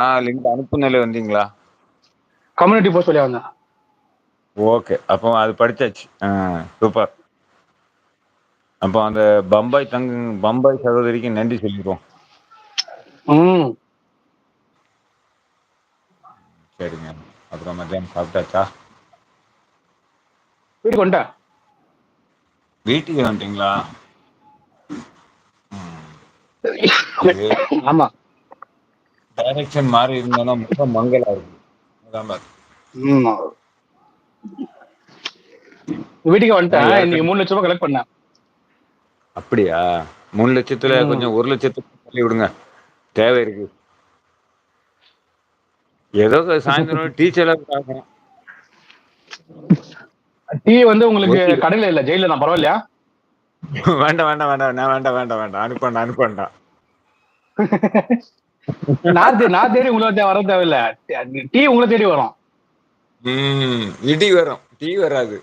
ஆ link அனுப்புனதுல வந்தீங்களா? Community post வழியா வந்தேன். ஓகே. அப்போ அது படிச்சாச்சு. சூப்பர். அப்போ அந்த பம்பாய் தங் பம்பாய் சகோதரிக்கு நன்றி சொல்லிருவோம். ம். சரிங்க. அப்புறம் மத்தியானம் சாப்பிட்டாச்சா? வீட்டுக்கு வந்துட்டேன். வீட்டுக்கு வந்துட்டீங்களா? ஆமா. டைரக்ஷன் மாறி இருந்தோம்னா முகம் மங்கலா இருக்கு. அதான் பாரு. ம். வீட்டுக்கு வந்துட்டேன். இன்னைக்கு 3 லட்சம் ரூபாய் கலெக்ட் பண்ணேன். அப்படியா? 3 லட்சத்துல. கொஞ்சம் 1 லட்சத்துக்கு தள்ளி விடுங்க. தேவை இருக்கு. ஏதோ சாயந்தரம் டீ செலவுக்கு ஆகும். டீ வந்து உங்களுக்கு ஒரு கடையில இல்ல, ஜெயில்ல தான் பரவாயில்லையா? வேண்டாம், வேண்டாம், வேண்டாம். நான் வேண்டாம், வேண்டாம், வேண்டாம். அனுப்ப வேண்டாம், அனுப்ப வேண்டாம். நான் நான் தேடி உங்கள வர தேவையில்ல. டீ உங்கள தேடி வரும். இடி வரும். டீ வராது.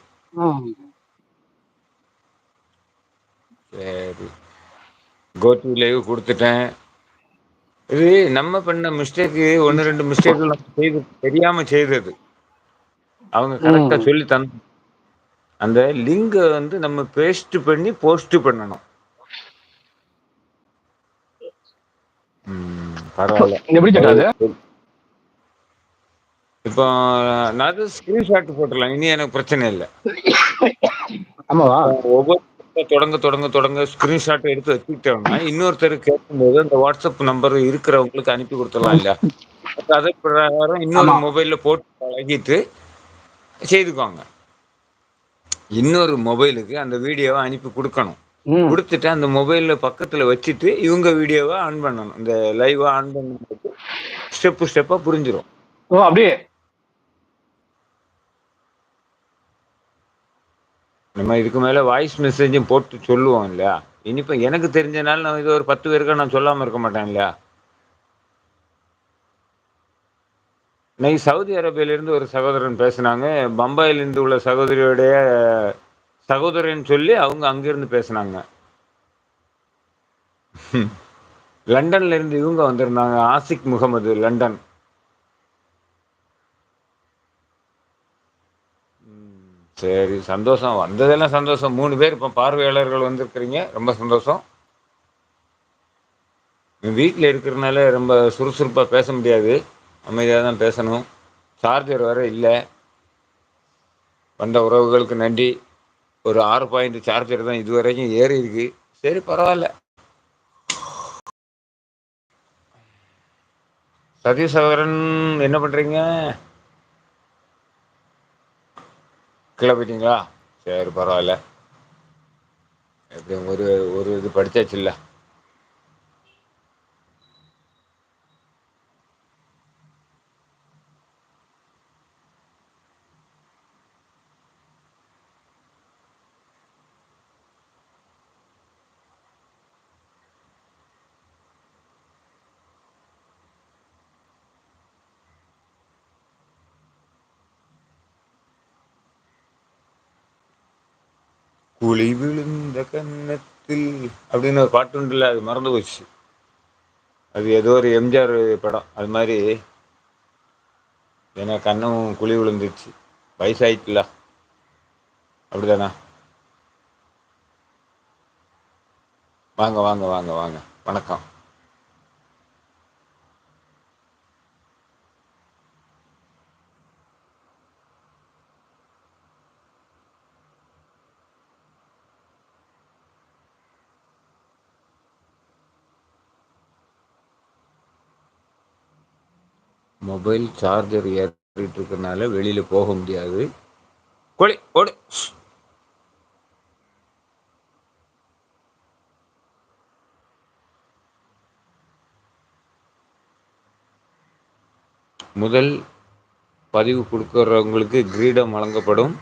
சரி. கோட்டு லைவ் குடுத்துட்டேன். இது நம்ம பண்ண மிஸ்டேக் 1, 2 மிஸ்டேக்கள் நம்ம செய்து தெரியாம செய்தது. அவங்க கரெக்ட்டா ம். சொல்லி தந் அந்த லிங்க வந்து நம்ம பேஸ்ட் பண்ணி போஸ்ட் பண்ணணும். ம். பரவால்ல. எப்படி சேட்டா அது? இப்போ நான் ஸ்கிரீன்ஷாட் போட்டுறலாம். இனி எனக்கு பிரச்சனை இல்ல. ஆமாவா? ஒவ்வொரு தொடங்க, தொடங்க, தொடங்க ஸ்கிரீன்ஷாட் எடுத்து வச்சுக்கிட்டோம்னா, இன்னொருத்தர் கேட்கும்போது அந்த WhatsApp நம்பர் இருக்கிறவங்களுக்கு அனுப்பி குடுத்துடலாம் இல்ல? அதே பிரகாரம் இன்னொரு. மொபைல்ல போட்டு பழகிட்டு செய்துக்குவாங்க. இன்னொரு மொபைலுக்கு அந்த வீடியோவ அனுப்பி குடுக்கணும். குடுத்துட்டு அந்த மொபைல்ல பக்கத்துல வச்சுட்டு இவங்க வீடியோவ ஆன் பண்ணணும். இந்த லைவ ஆன் பண்ணும்போது ஸ்டெப் ஸ்டெப்பா புரிஞ்சிரும். ஓ! அப்படியே. நம்ம இதுக்கு மேல வாய்ஸ் மெசேஜும் போட்டு சொல்லுவோம் இல்லையா? இனிப்ப எனக்கு தெரிஞ்சனால நான் இது ஒரு 10 பேருக்கு நான் சொல்லாம இருக்க மாட்டேன் இல்லையா? இன்னைக்கு சவுதி அரேபியாவிலிருந்து ஒரு சகோதரன் பேசுனாங்க. பம்பாயிலிருந்து உள்ள சகோதரியுடைய சகோதரன் சொல்லி அவங்க அங்கிருந்து பேசுனாங்க. லண்டன்ல இருந்து இவங்க வந்திருந்தாங்க. ஆசிக் முகமது லண்டன். சரி சந்தோஷம். வந்ததெல்லாம் சந்தோஷம். மூணு பேர் இப்போ பார்வையாளர்கள் வந்திருக்கிறீங்க. ரொம்ப சந்தோஷம். வீட்டில் இருக்கிறனால ரொம்ப சுறுசுறுப்பாக பேச முடியாது. அமைதியாக தான் பேசணும். சார்ஜர் வேறு இல்லை வந்த உறவுகளுக்கு நன்றி. ஒரு ஆறு பாயிண்ட் சார்ஜர் தான் இதுவரைக்கும் ஏறி இருக்கு. சரி பரவாயில்ல சதீஷ் சகோதரன் என்ன பண்றீங்க? கீழே போயிட்டீங்களா? சரி பரவாயில்ல எப்படி ஒரு ஒரு இது படிச்சாச்சுல்ல. குழி விழுந்த கன்னத்தில் அப்படின்னு ஒரு பாட்டு உண்டுல அது மறந்து போச்சு. அது ஏதோ ஒரு எம்ஜிஆர் படம். அது மாதிரி ஏன்னா கண்ணும் குழி விழுந்துருச்சு. வயசாயிட்டுல அப்படிதானா வாங்க, வாங்க, வாங்க, வாங்க. வணக்கம். மொபைல் சார்ஜர் ஏறிட்டு இருக்கனால வெளியில போக முடியாது. கோழி ஓடு. முதல் பதிவு கொடுக்குறவங்களுக்கு கிரீடம் வழங்கப்படும்.